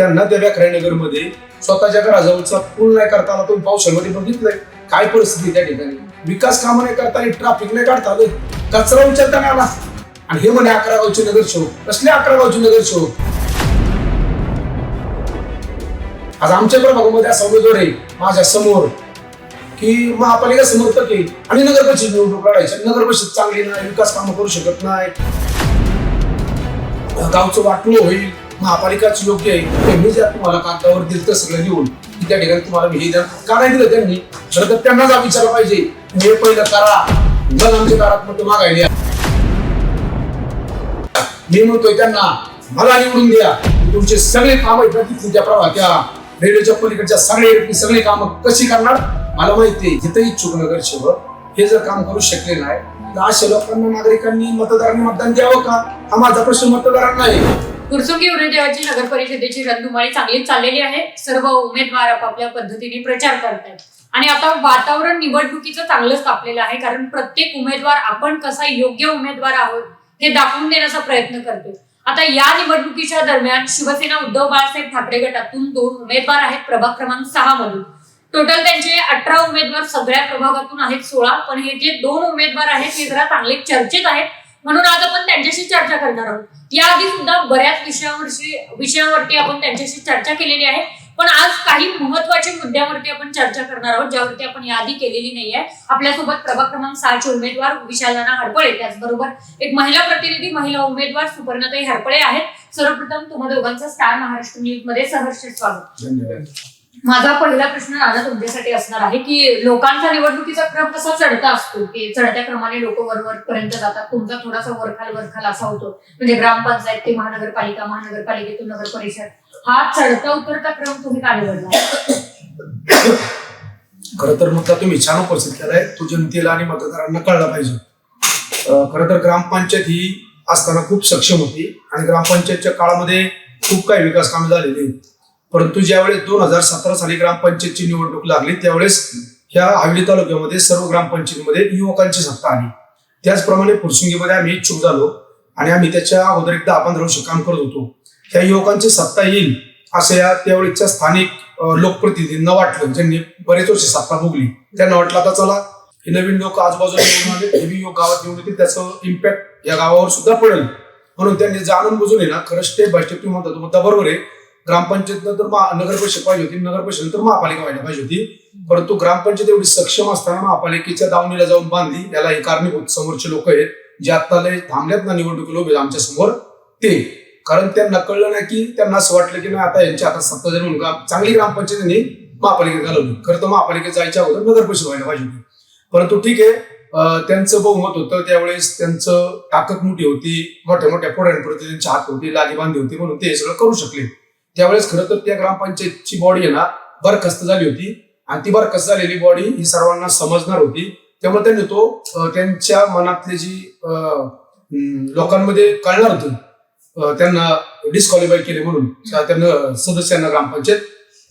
त्यांना त्या व्याकरायनगरमध्ये स्वतःच्या घराजवळचा पूल नाही करता आला तुम्ही पावसाळ्यामध्ये बघितलंय काय परिस्थिती त्या ठिकाणी? विकास कामं नाही करता आली ट्राफिक नाही काढता आलं. कचरा उचलता नाही आला. आणि हे म्हणे अकरा गावचे शो कसले अकरा गावचे शो आज आमच्या प्रभागामध्ये असा उमेदवार आहे माझ्यासमोर की महापालिका समर्थक आहे आणि नगर परिषद निवडणूक लढायची. नगर परिषद चांगली नाही विकास कामं करू शकत नाही. गावचं वाटलं होईल. महापालिकाच योग्य आहे. त्यांनी जर तुम्हाला कागदावर दिलं तर सगळं लिहून की त्या ठिकाणी तुम्हाला हे द्या. का नाही दिलं त्यांनी. खरं तर त्यांनाच विचारलं पाहिजे. हे पहिलं करा. मग आमच्या दारात मग मागायला मी म्हणतोय त्यांना मला निवडून द्या. तुमचे सगळे काम आहेत ना तिथली त्या प्रवाह त्या रेल्वेच्या पलीकडच्या सगळे सगळे काम कशी करणार? मला माहिती आहे जिथे इच्छुक नगरसेवक हे जर काम करू शकले नाही तर अशा लोकांना नागरिकांनी मतदारांनी मतदान द्यावं का? हा माझा प्रश्न मतदारांना आहे. कुरसुंगी उरणदेवाची नगर परिषदेची रणधुमाळी चांगलीच चाललेली आहे. सर्व उमेदवार आपापल्या पद्धतीने प्रचार करतायत. आणि आता वातावरण निवडणुकीचं चांगलंच तापलेलं आहे कारण प्रत्येक उमेदवार आपण कसा योग्य उमेदवार आहोत हे दाखवून देण्याचा प्रयत्न करतो आता या निवडणुकीच्या दरम्यान शिवसेना उद्धव बाळासाहेब ठाकरे गटातून दोन उमेदवार आहेत प्रभाग क्रमांक सहा मधून. टोटल त्यांचे अठरा उमेदवार सगळ्या प्रभागातून आहेत सोळा पण हे जे दोन उमेदवार आहेत ते जरा चांगले चर्चेत आहेत. म्हणून आज आपण त्यांच्याशी चर्चा करणार आहोत. याआधी सुद्धा बऱ्याच विषयावरशी विषयावरती आपण त्यांच्याशी चर्चा केलेली आहे. पण आज काही महत्त्वाच्या मुद्द्यावरती आपण चर्चा करणार आहोत ज्यावरती आपण याआधी केलेली नाहीये आपल्यासोबत प्रभाग क्रमांक सहाचे उमेदवार विशाल नाना हडपळे त्याचबरोबर एक महिला प्रतिनिधी महिला उमेदवार सुपर्णताई हरपळे आहेत. सर्वप्रथम तुम्हा दोघांचं स्टार महाराष्ट्र न्यूजमध्ये सहर्ष स्वागत. धन्यवाद. माझा पहिला प्रश्न राजा तुमच्यासाठी असणार आहे की लोकांचा निवडणुकीचा क्रम कसा चढता असतो? की चढत्या क्रमाने लोक वरवर पर्यंत जातात? तुमचा थोडासा वरखाल वरखाल असा होतो. म्हणजे ग्रामपंचायत ते महानगरपालिका महानगरपालिकेतून नगर परिषद. हा चढता उतरता क्रम तुम्ही का निवडला? खरं तर मुद्दा तुम्ही छान उपस्थित केलाय. तो जनतेला आणि मतदारांना कळला पाहिजे. खर खरं तर ग्रामपंचायत ही असताना खूप सक्षम होती आणि ग्रामपंचायतच्या काळामध्ये खूप काही विकास कामे झालेली परंतु ज्यावेळेस दोन हजार सतरा साली ग्रामपंचायतची निवडणूक लागली त्यावेळेस ह्या हवेली तालुक्यामध्ये सर्व ग्रामपंचायतीमध्ये युवकांची सत्ता आली. त्याचप्रमाणे फुरसुंगीमध्ये आम्ही इच्छुक झालो आणि आम्ही त्याच्या अगोदर एकदा आपण वर्ष काम करत होतो. त्या युवकांची सत्ता येईल असं या त्यावेळेच्या स्थानिक लोकप्रतिनिधींना वाटलं. ज्यांनी बरेच वर्ष सत्ता भोगली. त्यांना वाटलं आता चला हे नवीन लोक आजूबाजूला निवडून आले हे युवक गावात निवडून येतील त्याचं इम्पॅक्ट या गावावर सुद्धा पडेल. म्हणून त्यांनी जाणून बुजून आहे ना खरं स्टेप बाय स्टेप तुम्ही म्हणता मुद्दा बरोबर आहे. ग्रामपंचायत नंतर महा- नगर परिषद पाहिजे होती नगर परिषद नंतर महापालिका व्हायला पाहिजे होती. परंतु ग्रामपंचायत एवढी सक्षम असताना महापालिकेच्या दावणीला जाऊन बांधली. याला हे कारणीभूत समोरचे लोक आहेत जे आता लय थांबल्यात ना निवडणुकीला उभे आमच्यासमोर ते. कारण त्यांना कळलं नाही की त्यांना असं वाटलं की नाही आता यांच्या आता सत्ता जरी म्हणून चांगली ग्रामपंचायतीने महापालिकेत घालवली. खरं तर महापालिकेत जायच्या अगोदर नगर परिषद व्हायला पाहिजे होती. परंतु ठीक आहे त्यांचं बहुमत होतं. त्यावेळेस त्यांचं ताकद मोठी होती. मोठ्या मोठ्या पोरांप्रती त्यांची हात होती लाली बांधी होती म्हणून ते सगळं करू शकले. त्यावेळेस खरं तर त्या ग्रामपंचायतची बॉडी आहे ना बरखास्त झाली होती. आणि ती बरखास्त झालेली बॉडी ही सर्वांना समजणार होती. त्यामुळे त्यांनी तो त्यांच्या मनातली जी लोकांमध्ये कळणार होतं. त्यांना डिस्क्वालिफाय केले म्हणून. त्यांना सदस्यांना ग्रामपंचायत.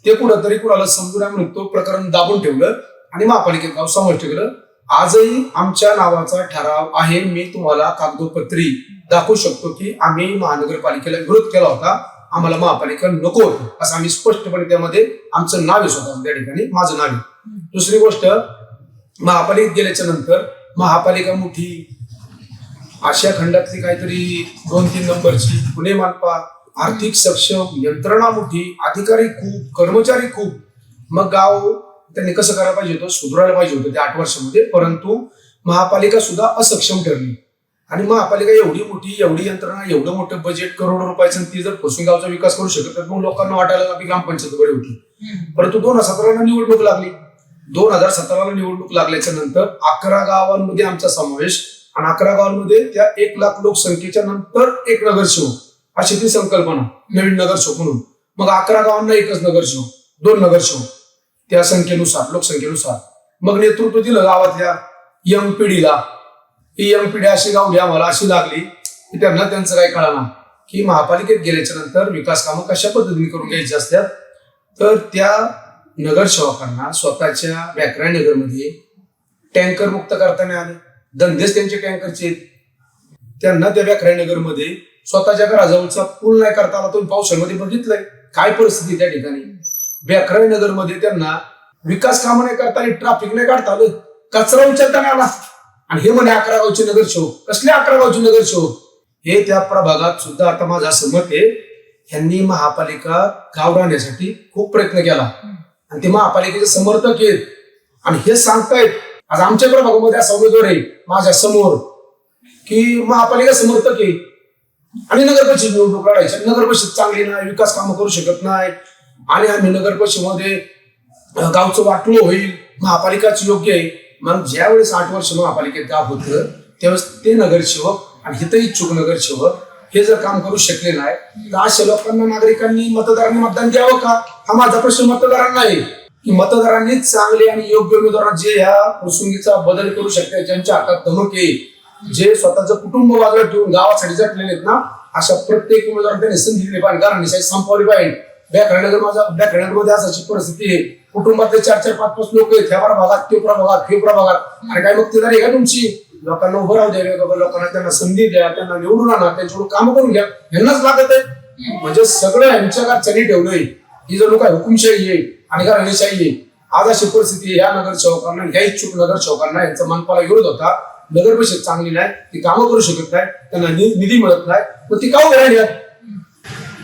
ते कुठंतरी कुणाला समजून आहे म्हणून तो प्रकरण दाबून ठेवलं आणि महापालिकेत गाव समोर ठेवलं. आजही आमच्या नावाचा ठराव आहे. मी तुम्हाला कागदोपत्री दाखवू शकतो की आम्ही महानगरपालिकेला विरोध केला होता. आम्हाला महापालिका नको असं आम्ही स्पष्टपणे त्यामध्ये आमचं नाव आहे स्वतः त्या ठिकाणी माझं नाव आहे. दुसरी गोष्ट महापालिकेत गेल्याच्यानंतर महापालिका मोठी आशिया खंडातली काहीतरी दोन तीन नंबरची पुणे मानपा आर्थिक सक्षम यंत्रणा मोठी अधिकारी खूप कर्मचारी खूप. मग गाव त्यांनी कसं करायला पाहिजे होतं? सुधारायला पाहिजे होतं त्या आठ वर्षामध्ये परंतु महापालिका सुद्धा असक्षम ठरली. आणि महापालिका एवढी मोठी एवढी यंत्रणा एवढं मोठं बजेट करोड रुपयाचं ती जर गावचा विकास करू शकत तर मग लोकांना वाटायला लागलं की ग्रामपंचायत बरी होती परंतु दोन हजार सतराला निवडणूक लागली. दोन हजार सतराला निवडणूक लागल्याच्या नंतर अकरा गावांमध्ये आमचा समावेश आणि अकरा गावांमध्ये त्या एक लाख लोकसंख्येच्या नंतर एक नगरसेवक अशी ती संकल्पना नवीन नगरसेवक म्हणून. मग अकरा गावांना एकच नगरसेवक दोन नगरसेवक. त्या संख्येनुसार लोकसंख्येनुसार. मग नेतृत्व दिलं गावातल्या यंग पिढीला ही यंग पिढी अशी गावली आम्हाला अशी लागली. की त्यांना त्यांचं काय कळणार की महापालिकेत गेल्याच्यानंतर विकास कामं कशा पद्धतीने करून घ्यायची असतात? तर त्या नगरसेवकांना स्वतःच्या व्याकरण नगरमध्ये टँकर मुक्त करताना आले. धंदेच त्यांचे टँकरचे आहेत. त्यांना त्या व्याकरण नगरमध्ये स्वतःच्या घराजवळचा पूल नाही करता आला तुम्ही पावसाळ्यामध्ये बघितलंय. काय परिस्थिती त्या ठिकाणी? व्याकरण नगरमध्ये त्यांना विकास कामं नाही करता आली ट्रॅफिक नाही काढता आलं. कचरा उचलता नाही आला. आणि हे म्हणे अकरा गावचे नगरसेवक. कसले अकरा गावचे नगरसेवक? हे त्या प्रभागात सुद्धा आता माझं असं मत आहे ह्यांनी महापालिका गाव राहण्यासाठी खूप प्रयत्न केला. आणि ते महापालिकेचे समर्थक आहेत. आणि हे सांगतायत आज आमच्या प्रभागामध्ये असा उमेदवार आहे माझ्यासमोर की महापालिका समर्थक आहे. आणि नगर परिषद निवडणूक लढायची. नगर परिषद चांगली नाही विकास कामं करू शकत नाही आणि आम्ही नगर परिषदेमध्ये गावचं वाटलं होईल महापालिकाच योग्य आहे. मग ज्यावेळेस आठ वर्ष महापालिकेत काम होतं त्यावेळेस ते नगरसेवक आणि हिथं इच्छुक नगरसेवक हे जर काम करू शकले नाही तर अशा लोकांना नागरिकांनी मतदारांनी मतदान द्यावं का? हा माझा प्रश्न मतदारांना आहे. की मतदारांनी चांगले आणि योग्य उमेदवार जे ह्या प्रसंगीचा बदल करू शकते ज्यांच्या हातात धमक येईल जे स्वतःचं कुटुंब बाजूला ठेवून गावासाठी जटलेले आहेत ना अशा प्रत्येक उमेदवार त्यांनी संधी दिली पाहिजे. कारण संपवली पाहिजे. बॅकरनगर माझा बॅकरनगरमध्ये असाची परिस्थिती आहे. कुटुंबातले चार चार पाच पाच लोक आहेत. ह्या भागात त्यो प्रभागात त्यो प्रभागात. आणि काय मक्तेदारी आहे का तुमची? लोकांना उभं राहू द्या लोकांना त्यांना संधी द्या त्यांना निवडून आणा त्यांच्याकडून काम करून घ्या. यांनाच लागत आहे. म्हणजे सगळं यांच्या चली ठेवलंय ही जर लोक हुकुमशाही आहे आणि घराणीशाही आहे. आज अशी परिस्थिती आहे, या नगरसेवकांना या इच्छुक नगरसेवकांना यांचा मनपाला विरोध होता. नगर परिषद चांगली नाही ती कामं करू शकत नाही त्यांना निधी मिळत नाही. मग ती का उभे राहिल्यात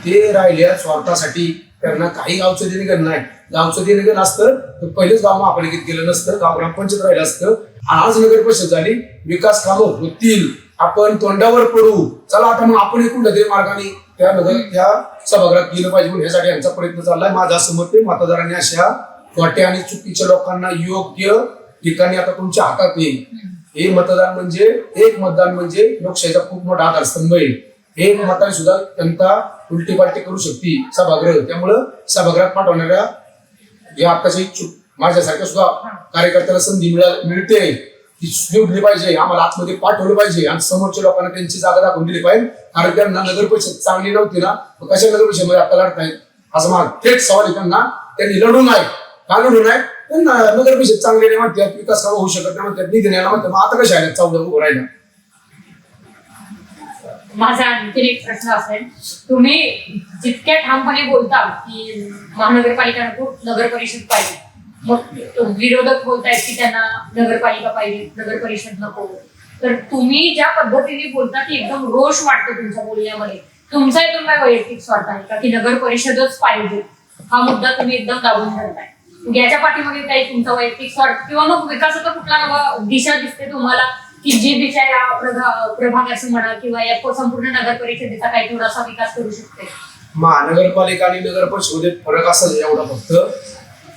ते राहिल्या स्वार्थासाठी. त्यांना काही गावचं देणगेलं नाही. गावचं देणगेलं असतं तर पहिलेच गाव महापालिकेत गेलं नसतं गाव ग्रामपंचायत राहिलं असतं. आज नगर परिषद झाली विकास कामं होतील. आपण तोंडावर पडू. चला आता मग आपण एकूण नगर मार्गाने त्या नगर त्या सभागृहात गेलं पाहिजे म्हणून यासाठी यांचा प्रयत्न चाललाय. माझा असं मत आहे मतदारांनी अशा खोट्या आणि चुकीच्या लोकांना योग्य ठिकाणी आता तुमच्या हातात येईल हे मतदान म्हणजे एक मतदान म्हणजे लोकशाहीचा खूप मोठा आधारस्तंभ आहे. एक मताने सुद्धा जनता उलटी पालटी करू शकते सभागृह. त्यामुळं सभागृहात पाठवणाऱ्या जे आत्ताचे इच्छुक माझ्यासारख्या सुद्धा कार्यकर्त्याला संधी मिळा मिळते. ती निवडली पाहिजे आम्हाला आतमध्ये पाठवलं पाहिजे आणि समोरच्या लोकांना त्यांची जागा दाखवून दिली पाहिजे. कारण त्यांना नगर परिषद चांगली नव्हती ना मग कशा नगर परिषदेमध्ये आता लढतायत? असं मला थेट सवाल आहे त्यांना. त्यांनी लढू नये. का लढू नये? त्यांना नगर परिषद चांगली नाही म्हणतात विकास कामं होऊ शकत नाही म्हणतात निधी नाही म्हणतात. मग आता कशा आल्या चौदा उभं राहिलं. माझा आणखीन एक प्रश्न असेल. तुम्ही जितक्या ठामपणे बोलता की महानगरपालिका नको नगर परिषद पाहिजे. मग विरोधक बोलतायत की त्यांना नगरपालिका पाहिजे नगर परिषद नको. तर तुम्ही ज्या पद्धतीने बोलता की एकदम रोष वाटतो तुमच्या बोलण्यामध्ये. तुमचा इथून काय वैयक्तिक स्वार्थ आहे का? की नगर परिषदच पाहिजे? हा मुद्दा तुम्ही एकदम दाबून धरताय. याच्या पाठीमागे काही तुमचा वैयक्तिक स्वार्थ किंवा मग विकासाचा कुठला नवा दिशा दिसते तुम्हाला? की जी दिशा या प्रभा- प्रभागाची म्हणा किंवा या संपूर्ण नगर परिषदेचा काही थोडासा विकास करू शकते महानगरपालिका आणि नगर परिषदेमध्ये फरक आहे एवढा फक्त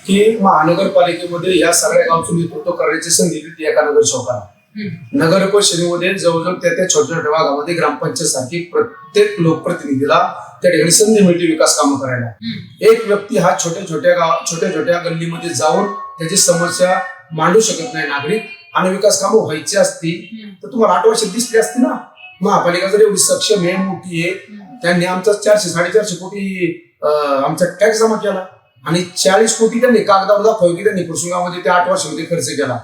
की महानगरपालिकेमध्ये या सगळ्या गावचं नेतृत्व करण्याची संधी दिली एका नगरसेवकाला हम्म. नगर परिषदेमध्ये जवळजवळ त्या त्या छोट्या छोट्या भागामध्ये ग्रामपंचायत सारखी प्रत्येक लोकप्रतिनिधीला त्या ठिकाणी संधी मिळते विकास कामं करायला हम्म. एक व्यक्ती हा छोट्या छोट्या गाव छोट्या छोट्या गल्लीमध्ये जाऊन त्याची समस्या मांडू शकत नाही नागरिक विकास कामं व्हायची असती. तर तुम्हाला आठ वर्षात दिसली असती ना? महापालिका जर एवढी सक्षम आहे मोठी आहे त्यांनी आमचा चारशे साडेचारशे कोटी आमचा टॅक्स जमा केला. आणि चाळीस कोटी त्यांनी कागदावर दाखवलं की त्यांनी कुसुंगामध्ये ते आठ वर्षामध्ये खर्च केला.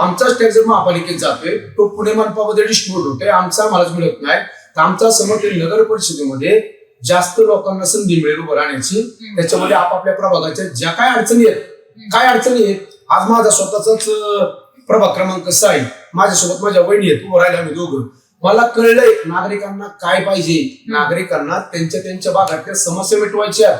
आमचाच टॅक्स जर महापालिकेत जातोय तो पुणे मनपामध्ये डिस्ट्रीब्युट होतोय आमचा मलाच मिळत नाही. तर आमचा समज नगर परिषदेमध्ये जास्त लोकांना संधी मिळेल उभं राहण्याची. त्याच्यामध्ये आपापल्या प्रभागाच्या ज्या काय अडचणी आहेत काय अडचणी आहेत आज माझा स्वतःचाच प्रभाग क्रमांक आहे. माझ्यासोबत माझ्या वहिनी आहेत उभं राहिला आम्ही दोघं. मला कळलंय नागरिकांना काय पाहिजे. नागरिकांना त्यांच्या त्यांच्या भागातल्या समस्या मिटवायच्या.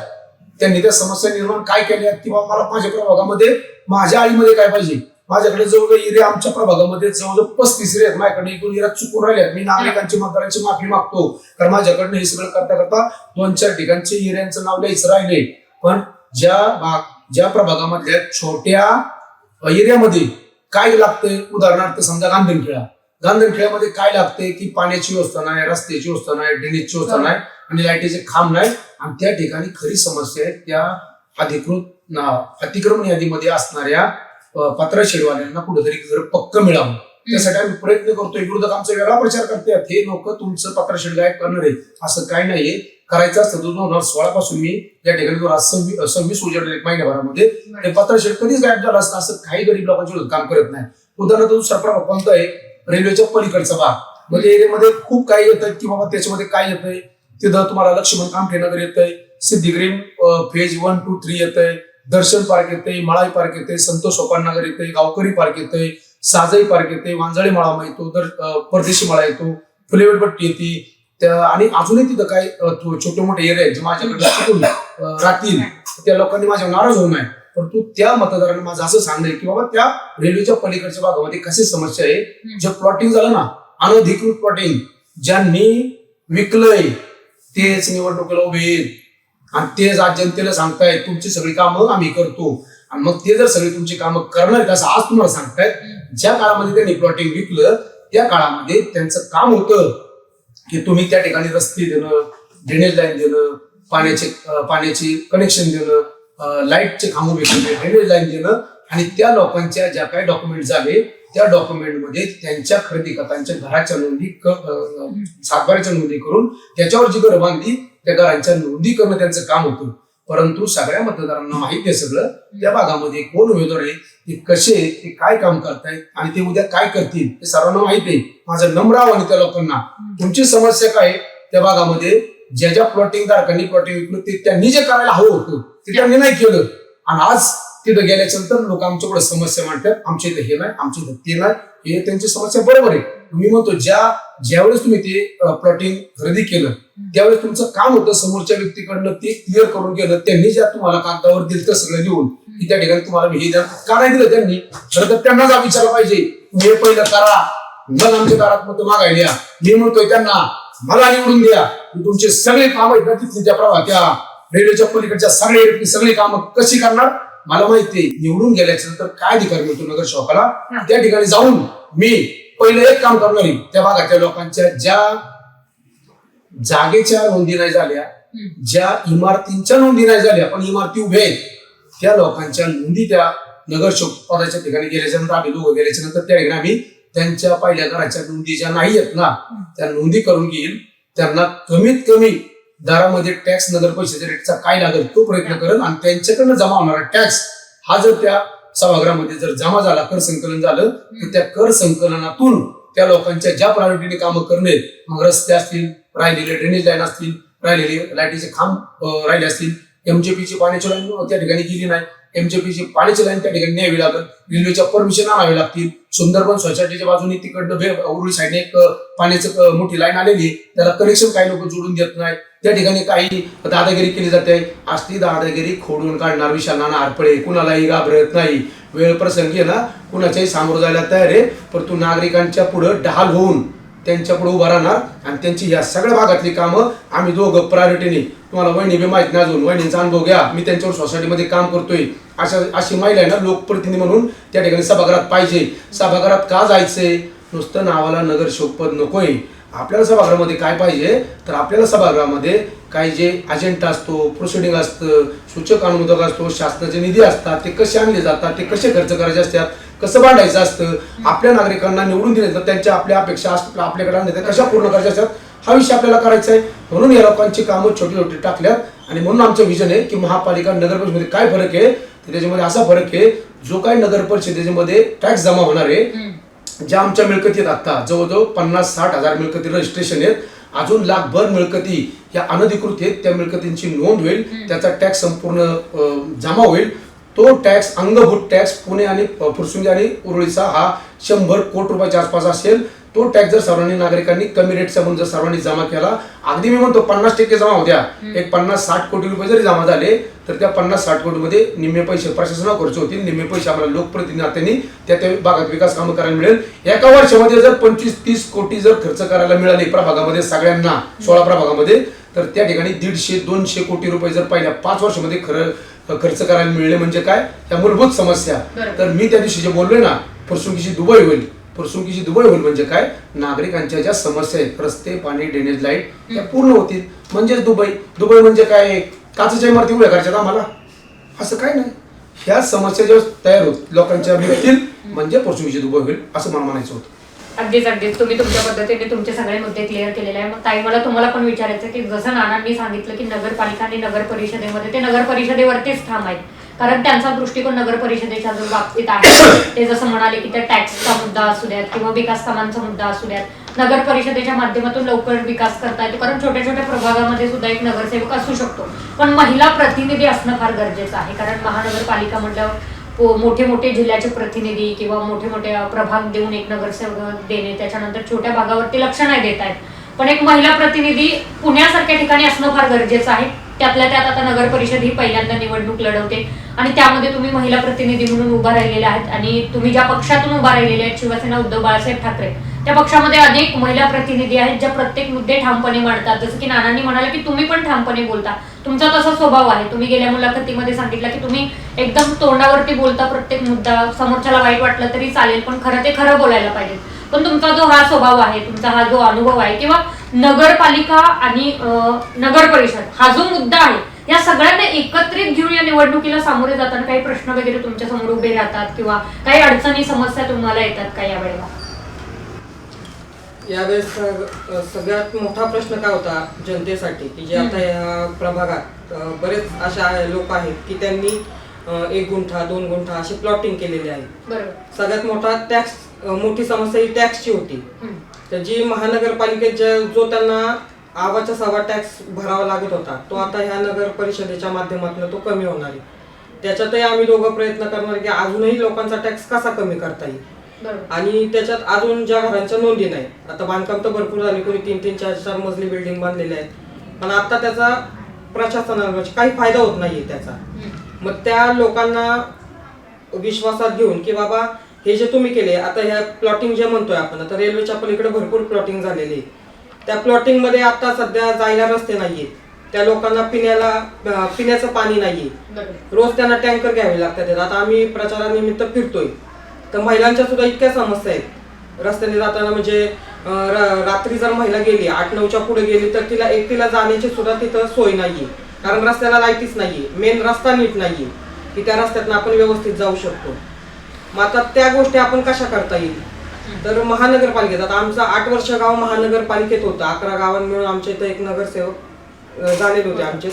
त्यांनी त्या समस्या निर्माण काय केल्या किंवा मला माझ्या प्रभागामध्ये माझ्या आईमध्ये काय पाहिजे? माझ्याकडे जवळजवळ एरिया आमच्या प्रभागामध्ये जवळजवळ पस्तीस एरिया आहेत. माझ्याकडे एकूण एरिया चुकून राहिल्यात मी नागरिकांची मतदारांची माफी मागतो. कारण माझ्याकडनं हे सगळं करता करता दोन चार ठिकाणचे एरियांचं नाव लिहायचं राहिले. पण ज्या भाग ज्या प्रभागामधल्या छोट्या एरियामध्ये काय लागतंय? उदाहरणार्थ समजा गांधनखेळा गांधनखेळ्यामध्ये काय लागतंय की पाण्याची व्यवस्था नाही रस्त्याची व्यवस्था नाही ड्रेनेजची व्यवस्था नाही आणि लाईटीचे खांब नाही. आणि त्या ठिकाणी खरी समस्या आहे त्या अधिकृत ना- अतिक्रमण यादीमध्ये असणाऱ्या अ, शेडवाल्यांना कुठेतरी घर पक्क मिळावं. त्यासाठी आम्ही प्रयत्न करतोय. विरोधक आमचा वेगळा प्रचार करतात हे लोक तुमचं पत्रा शेड गायब करणार आहे असं काही नाहीये. करायचं असतं. दोन हजार सोळा पासून मी या ठिकाणी दोन हजार सव्वीस सव्वीस उजेडले एक महिन्याभरामध्ये ते पत्रशेड कधीच गायब झालं असतं. असं काही गरीब लोकांच्या काम करत नाही. उदाहरणार्थ दुसरा प्रभाग कोणता आहे रेल्वेच्या पलीकडचा भाग. म्हणजे एरियामध्ये खूप काही येतं की बाबा त्याच्यामध्ये काय येतंय? तिथं तुम्हाला लक्ष्मण कामठे नगर येतंय सिद्धिग्रीम फेज वन टू थ्री येतंय दर्शन पार्क येते मळाई पार्क येते संतोष नगर येते गावकरी पार्क येते साजई पार्क येते वांजळी मळा येतो दर परदेशी मळा येतो फुलेवटपट्टी येते आणि अजूनही तिथं काही छोटे मोठे एरिया आहेत जे माझ्याकडे चुकून अं, राहतील त्या लोकांनी माझ्या नाराज होऊ नये. परंतु त्या मतदारांना माझं असं सांगणं की बाबा त्या रेल्वेच्या पलीकडच्या भागामध्ये कशी समस्या आहे जे प्लॉटिंग झालं ना अनधिकृत प्लॉटिंग ज्यांनी विकलंय तेच निवडणुकीला उभे. आणि तेच आज जनतेला सांगतायत तुमची सगळी कामं आम्ही करतो. आणि मग ते जर सगळी तुमची कामं करणार असं आज तुम्हाला सांगतायत ज्या काळामध्ये त्यांनी प्लॉटिंग विकलं त्या काळामध्ये त्यांचं काम होतं. की तुम्ही त्या ठिकाणी रस्ते देणं ड्रेनेज लाईन देणं पाण्याचे पाण्याचे कनेक्शन देणं लाईटचे खांब भेटणे ड्रेनेज लाईन देणं आणि त्या लोकांच्या ज्या काही डॉक्युमेंट झाले त्या डॉक्युमेंटमध्ये त्यांच्या खरेदी खतांच्या घराच्या नोंदी क- सातबाऱ्याच्या नोंदी करून त्याच्यावर जी घरं बांधली त्या घरांच्या नोंदी करणं त्यांचं काम होतं. परंतु सगळ्या मतदारांना माहिती आहे सगळं त्या भागामध्ये कोण उमेदवार आहे ते कसे ते काय काम करतायत आणि ते उद्या काय करतील हे सर्वांना माहीत आहे. माझं नम्र आव्हान त्या लोकांना. तुमची समस्या काय आहे? त्या भागामध्ये ज्या ज्या प्लॉटिंग धारकांनी प्लॉटिंग विकलं ते त्यांनी जे करायला हवं होतं ते त्यांनी नाही केलं. आणि आज तिथं गेल्याच्यानंतर लोक आमच्याकडे समस्या मांडतात. आमच्या इथं हे नाही आमच्या इथं ते नाही. हे त्यांची समस्या बरोबर आहे. मी म्हणतो ज्या ज्यावेळेस तुम्ही ते प्लॉटिंग खरेदी केलं त्यावेळेस तुमचं काम होतं समोरच्या व्यक्तीकडनं ते क्लिअर करून गेलं त्यांनी ज्या तुम्हाला कागदावर दिलं सगळं लिहून की त्या ठिकाणी तुम्हाला मी हे द्या. का नाही दिलं त्यांनी? खरं तर त्यांना जा विचारलं पाहिजे. तुम्ही हे पहिलं करा. मग आमच्या दारात मत मागायला मी म्हणतोय त्यांना मला निवडून द्या. तुमचे सगळे काम आहेत ना तिथली त्या प्रवाह त्या रेल्वेच्या पलीकडच्या सगळे सगळी कामं कशी करणार? मला माहिती आहे निवडून गेल्याच्यानंतर काय अधिकार मिळतो नगर शोकाला त्या ठिकाणी जाऊन मी पहिलं एक काम करणार आहे. त्या भागाच्या लोकांच्या ज्या जागेच्या नोंदी नाही झाल्या ज्या इमारतींच्या नोंदी नाही झाल्या पण इमारती उभ्या आहेत त्या लोकांच्या नोंदी त्या नगरशोक पदाच्या ठिकाणी गेल्याच्यानंतर आम्ही दोघं गेल्याच्यानंतर त्या ठिकाणी आम्ही त्यांच्या पहिल्या घराच्या नोंदी ज्या नाही आहेत ना त्या नोंदी करून घेईल. त्यांना कमीत कमी दरामध्ये टॅक्स नगर परिषदेच्या रेटचा काय लागेल तो प्रयत्न करेल आणि त्यांच्याकडनं जमा होणारा टॅक्स हा जर त्या सभागृहामध्ये जर जमा झाला कर संकलन झालं तर त्या कर संकलनातून त्या लोकांच्या ज्या प्रायोरिटीने कामं करणे मग रस्ते असतील राहिलेले ड्रेनेज लाईन असतील राहिलेले लाईटीचे खांब राहिले असतील एमजेपीची पाण्याची लाईन त्या ठिकाणी गेली नाही एमजेपीची पाण्याची लाईन त्या ठिकाणी न्यावी लागेल रेल्वेच्या परमिशन आणावी लागतील सुंदरबन सोसायटीच्या बाजूने तिकडनं उरुळी साईडने एक पाण्याचं मोठी लाईन आलेली आहे. त्याला कनेक्शन काही लोक जोडून देत नाही त्या ठिकाणी काही दादागिरी केली जाते. असली दादागिरी खोडून काढणार विशाल आरपळे कुणालाही घाबरत नाही. वेळ प्रसंगी ना कुणाच्याही सामोरं जायला तयार आहे परंतु नागरिकांच्या पुढं ढाल होऊन त्यांच्या पुढे उभा राहणार आणि त्यांची या सगळ्या भागातली कामं आम्ही दोघं प्रायोरिटीने तुम्हाला वहिनी बी माहीत नाही अजून वहिनींचा अनुभव घ्या. मी त्यांच्यावर सोसायटीमध्ये काम करतोय. अशा अशी महिला आहे ना लोकप्रतिनिधी म्हणून त्या ठिकाणी सभागृहात पाहिजे. सभागृहात का जायचंय? नुसतं नावाला नगरसेवक पद नकोय. आपल्याला सभागृहामध्ये काय पाहिजे तर आपल्याला सभागृहामध्ये काही जे अजेंडा असतो प्रोसिडिंग असतं सूचक अनुमोदक असतो शासनाचे निधी असतात ते कसे आणले जातात ते कसे खर्च करायचे असतात कसं भांडायचं असतं आपल्या नागरिकांना निवडून दिले तर त्यांच्या आपल्या अपेक्षा असतात आपल्याकडे आणल्या कशा पूर्ण करायच्या असतात हा विषय आपल्याला करायचा आहे. म्हणून या लोकांची कामं छोटी छोटी टाकल्यात आणि म्हणून आमचं विजन आहे की महापालिका नगर परिषदेमध्ये काय फरक आहे तर त्याच्यामध्ये असा फरक आहे जो काही नगर परिषदेमध्ये टॅक्स जमा होणार आहे ज्या आमच्या मिळकती आहेत आता जवळजवळ पन्नास साठ हजार मिळकती रजिस्ट्रेशन आहेत. अजून लाखभर मिळकती या अनधिकृत आहेत. त्या मिळकतींची नोंद होईल. त्याचा टॅक्स संपूर्ण जमा होईल. तो टॅक्स अंगभूत टॅक्स पुणे आणि फुरसुंगी आणि उरुळीचा हा शंभर कोटी रुपयाच्या आसपास असेल. तो टॅक्स जर सर्वांनी नागरिकांनी कमी रेटचा म्हणून जर सर्वांनी जमा केला अगदी मी म्हणतो पन्नास टक्के जमा होत्या एक पन्नास साठ कोटी रुपये जरी जमा झाले तर त्या पन्नास साठ कोटीमध्ये निम्मे पैसे प्रशासनावर खर्च होतील निम्मे पैसे आम्हाला लोकप्रतिनिधी त्या त्या भागात विकास कामं करायला मिळेल. एका वर्षामध्ये जर पंचवीस तीस कोटी जर खर्च करायला मिळाले प्रभागामध्ये सगळ्यांना सोळा प्रभागामध्ये तर त्या ठिकाणी दीडशे दोनशे कोटी रुपये जर पहिल्या पाच वर्षामध्ये खरं खर्च करायला मिळले म्हणजे काय? त्या मूलभूत समस्या. तर मी त्या दिवशी जे बोललोय ना फुरसुंकीची दुबई होईल. फुरसुंकीची दुबई होईल. म्हणजे काय? नागरिकांच्या ज्या समस्या आहेत रस्ते पाणी ड्रेनेज लाइट त्या पूर्ण होतील. म्हणजेच दुबई. दुबई म्हणजे काय? काचेच्या इमारती उभ्या करायच्यात आम्हाला. असं काय नाही. ह्या समस्या जेव्हा तयार होत लोकांच्या मिळतील म्हणजे फुरसुंकीची दुबई होईल असं मला म्हणायचं होतं. अगदीच अगदीच. तुम्ही तुमच्या पद्धतीने तुमचे सगळे मुद्दे क्लिअर केलेले आहे मग ताई मला तुम्हाला पण विचारायचं की जसं नानांनी सांगितलं की नगरपालिका आणि नगर परिषदेमध्ये ते नगर परिषदेवरतीच ठाम आहेत. कारण त्यांचा दृष्टिकोन नगर परिषदेच्या जो बाबतीत आहे ते जसं म्हणाले की त्या टॅक्सचा मुद्दा असू द्यात किंवा विकास कामांचा मुद्दा असू द्यात. नगर परिषदेच्या माध्यमातून लवकर विकास करता येतो कारण छोट्या छोट्या प्रभागामध्ये सुद्धा एक नगरसेवक असू शकतो. पण महिला प्रतिनिधी असणं फार गरजेचं आहे कारण महानगरपालिका म्हटल्यावर मोठे मोठे जिल्ह्याचे प्रतिनिधी किंवा मोठे मोठे प्रभाग देऊन एक नगरसेवक देणे त्याच्यानंतर छोट्या भागावरती लक्ष नाही देत आहेत पण एक महिला प्रतिनिधी पुण्यासारख्या ठिकाणी असणं फार गरजेचं आहे. त्यातल्या त्यात आता नगर परिषद ही पहिल्यांदा निवडणूक लढवते. आणि त्यामध्ये तुम्ही महिला प्रतिनिधी म्हणून उभा राहिलेल्या आहेत आणि तुम्ही ज्या पक्षातून उभा राहिलेले आहेत शिवसेना उद्धव बाळासाहेब ठाकरे त्या पक्षामध्ये अनेक महिला प्रतिनिधी आहेत ज्या प्रत्येक मुद्दे ठामपणे मांडतात. जसं की नानांनी म्हणाले की तुम्ही पण ठामपणे बोलता. तुमचा तसा स्वभाव आहे. तुम्ही गेल्या मुलाखतीमध्ये सांगितलं की तुम्ही एकदम तोंडावरती बोलता प्रत्येक मुद्दा. समोरच्याला वाईट वाटलं तरी चालेल पण खरं ते खरं बोलायला पाहिजे. पण तुमचा जो हा स्वभाव आहे तुमचा हा जो अनुभव आहे किंवा नगरपालिका आणि नगर परिषद हा जो मुद्दा आहे या सगळ्यांना एकत्रित घेऊन या निवडणुकीला सामोरे जाताना काही प्रश्न वगैरे तुमच्यासमोर उभे राहतात किंवा काही अडचणी समस्या तुम्हाला येतात का यावेळेला? यावेळेस सगळ्यात मोठा प्रश्न काय होता जनतेसाठी की जे आता या प्रभागात बरेच अशा लोक आहेत की त्यांनी एक गुंठा दोन गुंठा असे प्लॉटिंग केलेले आहे सगळ्यात मोठा टॅक्स मोठी समस्या ही टॅक्सची होती. तर जी महानगरपालिकेत जे- त्यांना आवाच्या सव्वा टॅक्स भरावा लागत होता तो आता ह्या नगर परिषदेच्या माध्यमातून तो कमी होणार आहे. त्याच्यातही आम्ही दोघं प्रयत्न करणार की अजूनही लोकांचा टॅक्स कसा कमी करता येईल. आणि त्याच्यात अजून ज्या घरांच्या नोंदी नाही आता बांधकाम तर भरपूर झाले कोणी तीन तीन चार चार मजली बिल्डिंग बांधलेल्या आहेत. पण आता त्याचा प्रशासनाला म्हणजे काही फायदा होत नाहीये त्याचा. मग त्या लोकांना विश्वासात घेऊन की बाबा हे जे तुम्ही केले आता ह्या प्लॉटिंग जे म्हणतोय आपण आता रेल्वेच्या पलीकडे भरपूर प्लॉटिंग झालेली आहे. त्या प्लॉटिंगमध्ये आता सध्या जायला रस्ते नाहीये त्या लोकांना पिण्याला पिण्याचं पाणी नाहीये. रोज त्यांना टँकर घ्यावे लागतात. आता आम्ही प्रचारानिमित्त फिरतोय. तर महिलांच्या सुद्धा इतक्या समस्या आहेत. रस्त्याने जाताना म्हणजे रात्री जर महिला गेली आठ नऊच्या पुढे गेली तर तिला एकटीला जाण्याची सुद्धा तिथं सोय नाहीये. कारण रस्त्याला लाईटीच नाहीये. मेन रस्ता नीट नाहीये. की त्या रस्त्यातनं आपण व्यवस्थित जाऊ शकतो. मग आता त्या गोष्टी आपण कशा करता येईल? तर महानगरपालिकेत आता आमचं आठ वर्ष गाव महानगरपालिकेत होतं. अकरा गावां मिळून आमच्या इथं एक नगरसेवक झालेले होते आमचे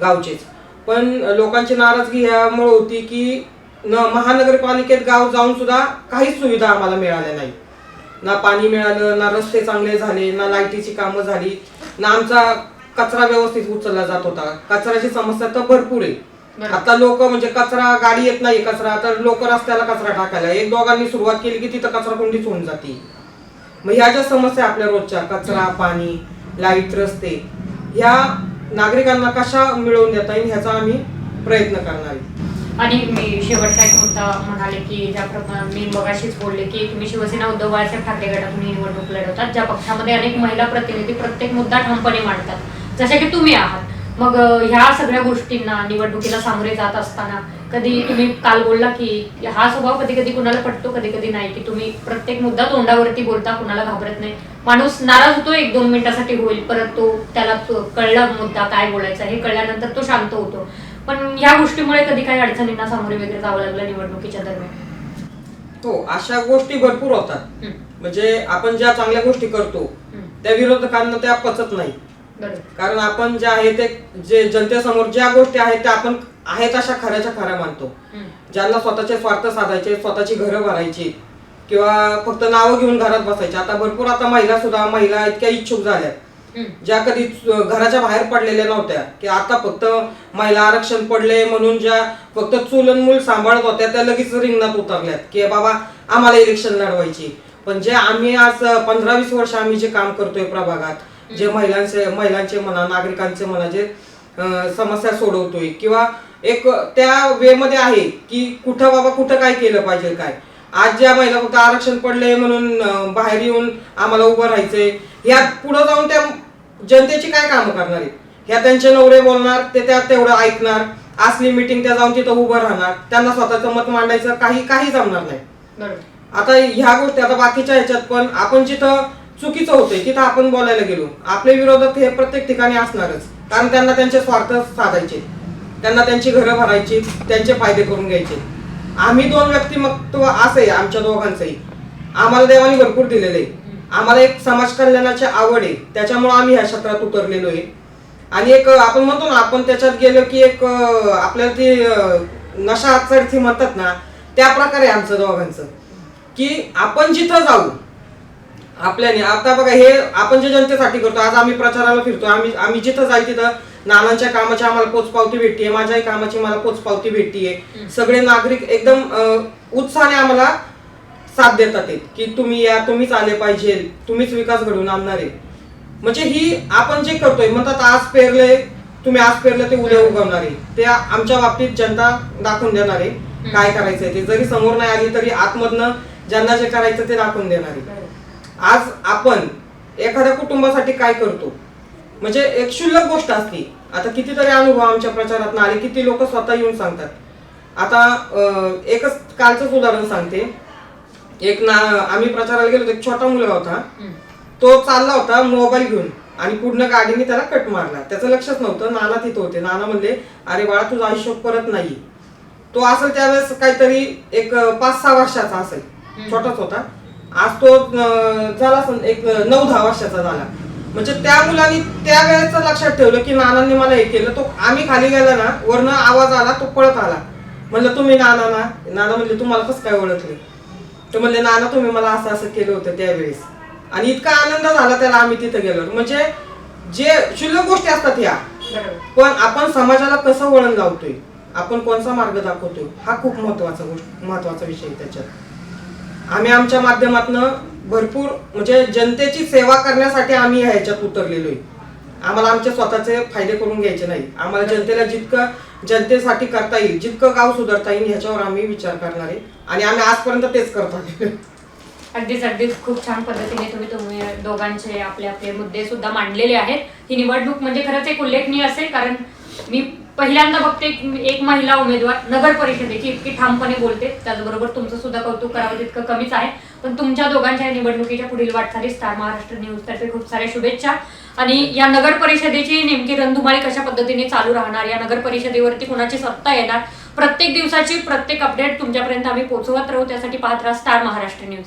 गावचेच. पण लोकांची नाराजगी यामुळे होती की न महानगरपालिकेत गाव जाऊन सुद्धा काहीच सुविधा आम्हाला मिळाल्या नाही ना पाणी मिळालं ना रस्ते चांगले झाले ना लाईटीची कामं झाली. ना आमचा कचरा व्यवस्थित उचलला जात होता. कचऱ्याची समस्या तर भरपूर आहे. आता लोक म्हणजे कचरा गाडी येत नाही कचरा तर लोक रस्त्याला कचरा टाकायला. एक दोघांनी सुरुवात केली की तिथं कचरा कुंडीच होऊन जाते. मग ह्या ज्या समस्या आपल्या रोजच्या कचरा पाणी लाइट रस्ते ह्या नागरिकांना कशा मिळवून देता येईल ह्याचा आम्ही प्रयत्न करणार आहे. आणि मी शेवटचा एक मुद्दा म्हणाले की ज्याप्रमाणे मी मगाशीच बोलले की तुम्ही शिवसेना उद्धव बाळासाहेब ठाकरे गटातून निवडणूक लढवतात. ज्या पक्षामध्ये अनेक महिला प्रतिनिधी प्रत्येक मुद्दा ठामपणे मांडतात. जसे की तुम्ही आहात. मग ह्या सगळ्या गोष्टींना निवडणुकीला सामोरे जात असताना कधी तुम्ही काल बोलला की हा स्वभाव कधी कधी कुणाला पटतो कधी कधी नाही की तुम्ही प्रत्येक मुद्दा तोंडावरती बोलता कुणाला घाबरत नाही. माणूस नाराज होतो एक दोन मिनिटासाठी होईल परत तो त्याला कळला मुद्दा काय बोलायचा हे कळल्यानंतर तो शांत होतो. पण या गोष्टीमुळे कधी काही अडचणींना सामोरे वगैरे जावं लागलं निवडणुकीच्या दरम्यान? हो अशा गोष्टी भरपूर होतात. म्हणजे आपण ज्या चांगल्या गोष्टी करतो त्या विरोधकांना त्या पचत नाही. कारण आपण जे आहे ते जे जनतेसमोर ज्या गोष्टी आहेत त्या आपण आहेत अशा खऱ्याच्या खऱ्या मानतो. ज्यांना स्वतःचे स्वार्थ साधायचे स्वतःची घरं भरायची किंवा फक्त नावं घेऊन घरात बसायचे. आता भरपूर आता महिला सुद्धा महिला इतक्या इच्छुक झाल्या ज्या कधी घराच्या बाहेर पडलेल्या नव्हत्या. की आता फक्त महिला आरक्षण पडले म्हणून ज्या फक्त चूल आणि मूल सांभाळत होत्या त्या लगेच रिंगणात उतरल्यात. की बाबा आम्हाला इलेक्शन लढवायची. पण जे आम्ही आज पंधरा वीस वर्ष आम्ही जे काम करतोय प्रभागात जे महिलांचे महिलांचे म्हणा नागरिकांचे म्हणा जे समस्या सोडवतोय किंवा एक त्या वे मध्ये आहे की कुठं बाबा कुठं काय केलं पाहिजे काय. आज ज्या महिला फक्त आरक्षण पडले म्हणून बाहेर येऊन आम्हाला उभं राहायचंय ह्या पुढे जाऊन त्या जनतेची काय कामं करणार आहेत? ह्या त्यांचे नवरे बोलणार ते त्या तेवढं ऐकणार असली मिटिंग त्या जाऊन तिथं उभं राहणार त्यांना स्वतःचं मत मांडायचं काही काही जमणार नाही. आता ह्या गोष्टी आता बाकीच्या ह्याच्यात पण आपण जिथं चुकीचं होतंय. तिथं आपण बोलायला गेलो. आपले विरोधात हे प्रत्येक ठिकाणी असणारच. कारण त्यांना त्यांचे स्वार्थ साधायचे. त्यांना त्यांची घरं भरायची त्यांचे फायदे करून घ्यायचे. आम्ही दोन व्यक्तिमत्व असं आहे आमच्या दोघांचंही. आम्हाला देवाने भरपूर दिलेलं आहे. आम्हाला एक समाज कल्याणाची आवड आहे. त्याच्यामुळे आम्ही ह्या क्षेत्रात उतरलेलो आहे. आणि एक आपण म्हणतो ना आपण त्याच्यात गेलो की एक आपल्याला ती नशा चढती म्हणतात ना त्या प्रकारे आमचं दोघांचं. की आपण जिथं जाऊ आपल्याने. आता बघा हे आपण जे जनतेसाठी करतो आज आम्ही प्रचाराला फिरतो. आम्ही आम्ही जिथं जाईल तिथं नानांच्या कामाची आम्हाला पोचपावती भेटतीये माझ्याही कामाची मला पोचपावती भेटतीये. सगळे नागरिक एकदम उत्साहाने आम्हाला साथ देतात की तुम्ही या तुम्हीच आले पाहिजे तुम्हीच विकास घडवून आणणार आहे म्हणजे ही आपण जे करतोय म्हणतात आज पेरले तुम्ही आज पेरलं ते उद्या उगवणार ते आमच्या बाबतीत जनता दाखवून देणार आहे काय करायचंय ते. जरी समोर नाही आली तरी आतमधनं ज्यांना जे करायचं ते दाखवून देणार आज आपण एखाद्या कुटुंबासाठी काय करतो? म्हणजे एक क्षुल्लक गोष्ट असते. आता कितीतरी अनुभव आमच्या प्रचारात आले किती लोक स्वतः येऊन सांगतात. आता एकच कालचंच उदाहरण सांगते. एक ना आम्ही प्रचाराला गेलो एक छोटा मुलगा होता. तो चालला होता मोबाईल घेऊन आणि पूर्ण गाडीने त्याला कट मारला. त्याचं लक्षच नव्हतं. नाना तिथं होते. नाना म्हणले अरे बाळा तुझं आयुष्य परत नाही तो असेल त्यावेळेस काहीतरी एक पाच सहा वर्षाचा असेल. छोटाच होता. आज तो झाला एक नऊ दहा वर्षाचा झाला. म्हणजे त्या मुलांनी त्या वेळेच लक्षात ठेवलं की नानांनी मला हे केलं. तो आम्ही खाली गेला ना वरनं आवाज आला तो पळत आला. म्हणलं तुम्ही नाना ना? नाना म्हणले तुम्हाला कसं काय ओळखले? तर म्हणले नाना तुम्ही मला असं असं केलं होतं त्यावेळेस. आणि इतका आनंद झाला त्याला आम्ही तिथे गेलो. म्हणजे जे क्षुल्लक गोष्टी असतात ह्या पण आपण समाजाला कसं वळण लावतोय? आपण कोणता मार्ग दाखवतोय? हा खूप महत्त्वाचा गोष्ट महत्त्वाचा विषय त्याच्यात. आम्ही आमच्या माध्यमातनं भरपूर म्हणजे जनतेची सेवा करण्यासाठी आम्ही ह्याच्यात उतरलेलो आहे. आम्हाला आमचे स्वतःचे फायदे करून घ्यायचे नाही. आम्हाला जनतेला जितकं जनतेसाठी करता येईल जितकं गाव सुधारता येईल ह्याच्यावर आम्ही विचार करणार आहे. आणि आम्ही आजपर्यंत तेच करतो आहे. अगदीच अगदीच. खूप छान पद्धतीने तुम्ही तुम्ही दोघांचे आपले आपले मुद्दे सुद्धा मांडलेले आहेत. ही निवडणूक म्हणजे खरंच एक उल्लेखनीय असेल कारण मी पहिल्यांदा बघते एक- महिला उमेदवार नगर परिषदेची इतकी ठामपणे बोलते. त्याचबरोबर तुमचं सुद्धा कौतुक करावं तितकं कमीच आहे. पण तुमच्या दोघांच्या निवडणुकीच्या पुढील वाटचाली स्टार महाराष्ट्र न्यूज तर्फे खूप साऱ्या शुभेच्छा. आणि या नगर परिषदेची नेमकी रणधुमाळी कशा पद्धतीने चालू राहणार या नगर परिषदेवरती कुणाची सत्ता येणार प्रत्येक दिवसाची प्रत्येक अपडेट तुमच्यापर्यंत आम्ही पोहोचवत राहू. त्यासाठी पाहत राहा स्टार महाराष्ट्र न्यूज